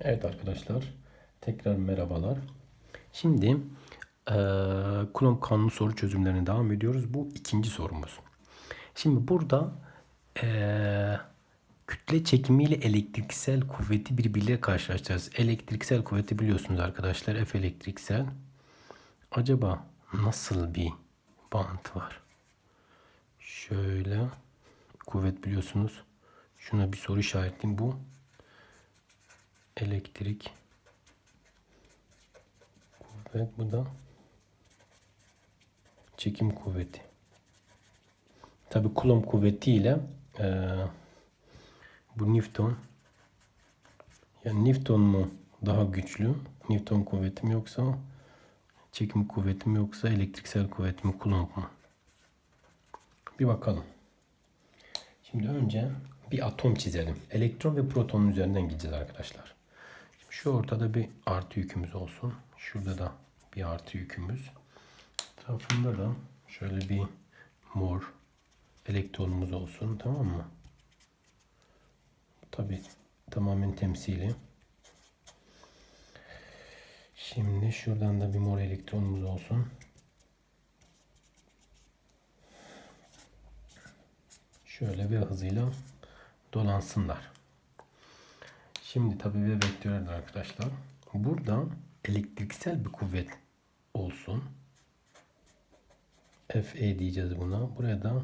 Evet arkadaşlar, tekrar merhabalar. Şimdi eee Coulomb kanunu soru çözümlerine devam ediyoruz. Bu ikinci sorumuz. Şimdi burada eee, kütle çekimiyle elektriksel kuvveti birbiriyle karşılaştıracağız. Elektriksel kuvveti biliyorsunuz arkadaşlar. F elektriksel. Acaba nasıl bir bağıntı var? Şöyle kuvvet biliyorsunuz. Şuna bir soru işaretleyeyim. Bu elektrik kuvvet bu da çekim kuvveti. Tabi Coulomb kuvveti ile eee, bu Newton yani Newton mu daha güçlü? Newton kuvveti mi yoksa çekim kuvveti mi yoksa elektriksel kuvvet mi Coulomb mu? Bir bakalım. Şimdi önce bir atom çizelim. Elektron ve protonun üzerinden gideceğiz arkadaşlar. Şu ortada bir artı yükümüz olsun. Şurada da bir artı yükümüz. Tarafında da şöyle bir mor elektronumuz olsun. Tamam mı? Tabi tamamen temsili. Şimdi şuradan da bir mor elektronumuz olsun. Şöyle bir hızıyla dolansınlar. Şimdi tabii bir vektörler arkadaşlar. Burada elektriksel bir kuvvet olsun. Fe diyeceğiz buna. Buraya da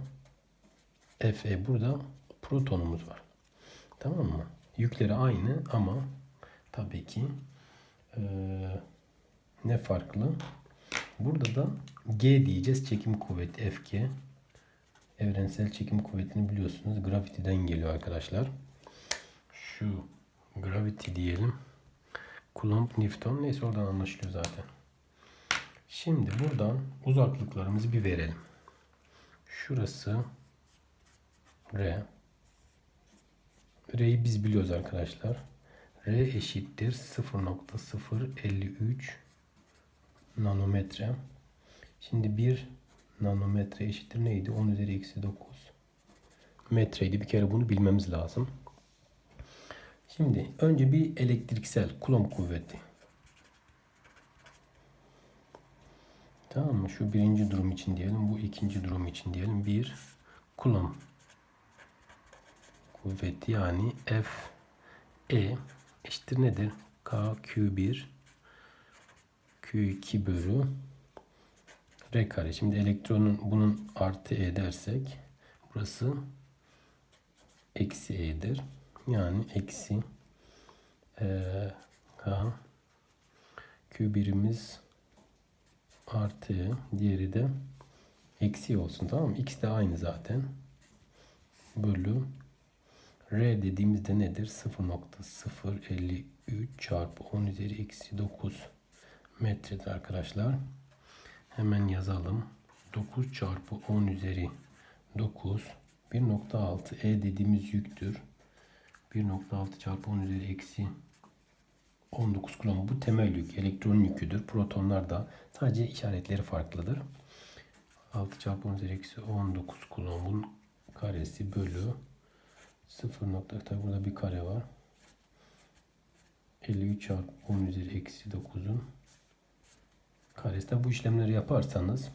Fe burada protonumuz var. Tamam mı? Yükleri aynı ama tabii ki eee, ne farklı? Burada da G diyeceğiz. Çekim kuvveti Fg. Evrensel çekim kuvvetini biliyorsunuz. Gravity'den geliyor arkadaşlar. Şu gravity diyelim. Coulomb, Newton neyse oradan anlaşılıyor zaten. Şimdi buradan uzaklıklarımızı bir verelim. Şurası R. R'yi biz biliyoruz arkadaşlar. R eşittir 0.053 nanometre. Şimdi 1 nanometre eşittir neydi? 10 üzeri eksi 9 metreydi. Bir kere bunu bilmemiz lazım. Şimdi önce bir elektriksel Coulomb kuvveti. Tamam mı? Şu birinci durum için diyelim. Bu ikinci durum için diyelim. Bir Coulomb kuvveti yani F E eşittir nedir? K Q1 Q2 bölü R kare. Şimdi elektronun bunun artı E dersek burası eksi E'dir. Yani eksi eee, K Q birimiz artı E, diğeri de eksi olsun tamam mı? X de aynı zaten. Bölü R dediğimizde nedir? 0.053 çarpı 10 üzeri eksi 9 metredir arkadaşlar. Hemen yazalım. 9 çarpı 10 üzeri 9 1.6 E dediğimiz yüktür. 1.6 çarpı 10 üzeri eksi 19 kulon. Bu temel yük. Elektron yüküdür. Protonlar da sadece işaretleri farklıdır. 6 çarpı 10 üzeri eksi 19 kulombun karesi bölü 0 nokta tabi burada bir kare var. 53 çarpı 10 üzeri eksi 9'un karesi. Tabi bu işlemleri yaparsanız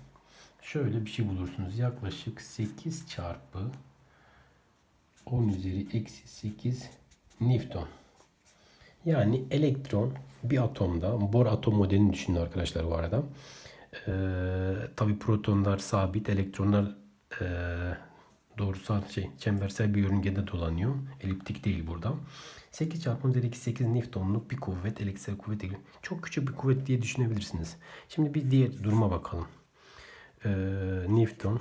şöyle bir şey bulursunuz. Yaklaşık 8 çarpı 10 üzeri eksi 8 Newton. Yani elektron bir atomda, Bohr atom modelini düşünün arkadaşlar bu arada. Ee, tabi protonlar sabit, elektronlar ee, doğrusal şey çembersel bir yörüngede dolanıyor. Eliptik değil burada. 8 çarpı 10 üzeri eksi 8 Newton'luk bir kuvvet, elektriksel kuvvet. Çok küçük bir kuvvet diye düşünebilirsiniz. Şimdi bir diğer duruma bakalım. Ee, Newton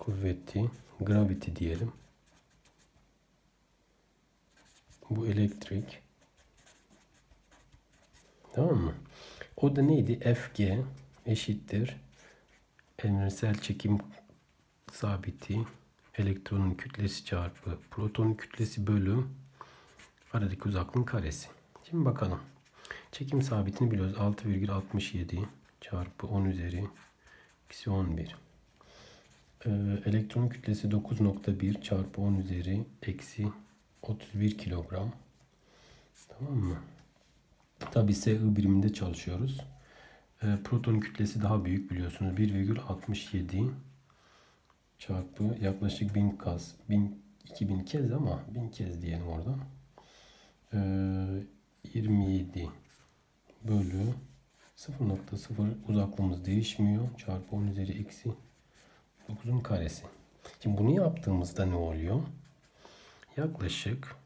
kuvveti gravity diyelim. Bu elektrik. Tamam mı? O da neydi? Fg eşittir. Evrensel çekim sabiti elektronun kütlesi çarpı protonun kütlesi bölü aradaki uzaklığın karesi. Şimdi bakalım. Çekim sabitini biliyoruz. 6,67 çarpı 10 üzeri eksi 11. Ee, elektron kütlesi 9.1 çarpı 10 üzeri eksi 31 kilogram. Tamam mı? Tabi SI biriminde çalışıyoruz. Ee, proton kütlesi daha büyük biliyorsunuz. 1,67 çarpı yaklaşık 1000 kaz. 1000, 2000 kez ama 1000 kez diyelim orada. Ee, 27 bölü 0.0 uzaklığımız değişmiyor. Çarpı 10 üzeri eksi 9'un karesi. Şimdi bunu yaptığımızda ne oluyor? Yaklaşık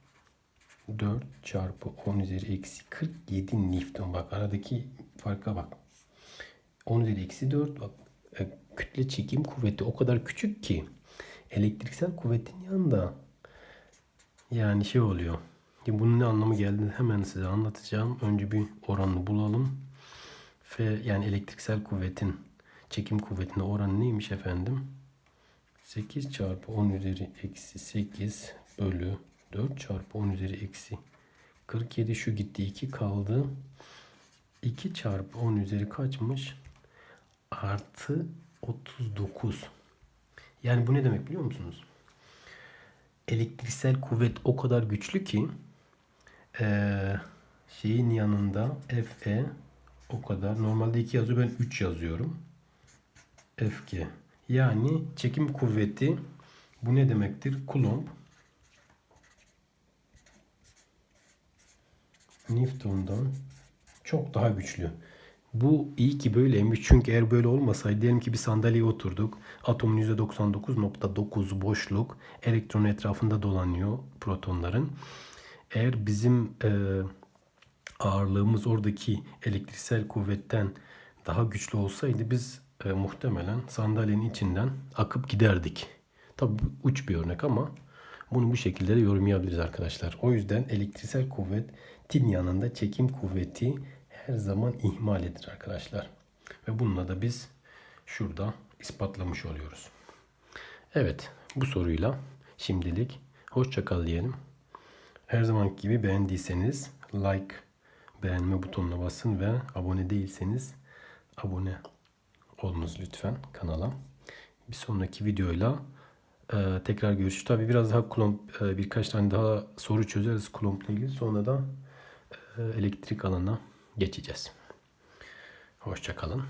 4 çarpı 10 üzeri eksi 47 Newton. Bak aradaki farka bak. 10 üzeri eksi 4 bak. e, kütle çekim kuvveti o kadar küçük ki elektriksel kuvvetin yanında yani şey oluyor. Şimdi bunun ne anlamı geldiğini hemen size anlatacağım. Önce bir oranını bulalım. F yani elektriksel kuvvetin çekim kuvvetine oranı neymiş efendim? 8 çarpı 10 üzeri eksi 8 bölü 4 çarpı 10 üzeri eksi 47 şu gitti 2 kaldı. 2 çarpı 10 üzeri kaçmış? Artı 39. Yani bu ne demek biliyor musunuz? Elektriksel kuvvet o kadar güçlü ki eee, şeyin yanında Fe o kadar. Normalde 2 yazıyor ben 3 yazıyorum. Fg. Yani çekim kuvveti bu ne demektir? Coulomb Newton'dan çok daha güçlü. Bu iyi ki böyleymiş. Çünkü eğer böyle olmasaydı diyelim ki bir sandalyeye oturduk. Atomun %99.9 boşluk. Elektron etrafında dolanıyor protonların. Eğer bizim e, ağırlığımız oradaki elektriksel kuvvetten daha güçlü olsaydı biz e, muhtemelen sandalyenin içinden akıp giderdik. Tabii bu uç bir örnek ama bunu bu şekilde de yorumlayabiliriz arkadaşlar. O yüzden elektriksel kuvvetin yanında çekim kuvveti her zaman ihmal edilir arkadaşlar. Ve bununla da biz şurada ispatlamış oluyoruz. Evet bu soruyla şimdilik hoşça kal diyelim. Her zaman gibi beğendiyseniz like beğenme butonuna basın ve abone değilseniz abone olunuz lütfen kanala. Bir sonraki videoyla e, tekrar görüşürüz. Tabii biraz daha kulomb, e, birkaç tane daha soru çözeriz kulompla ilgili. Sonra da e, elektrik alanına geçeceğiz. Hoşça kalın.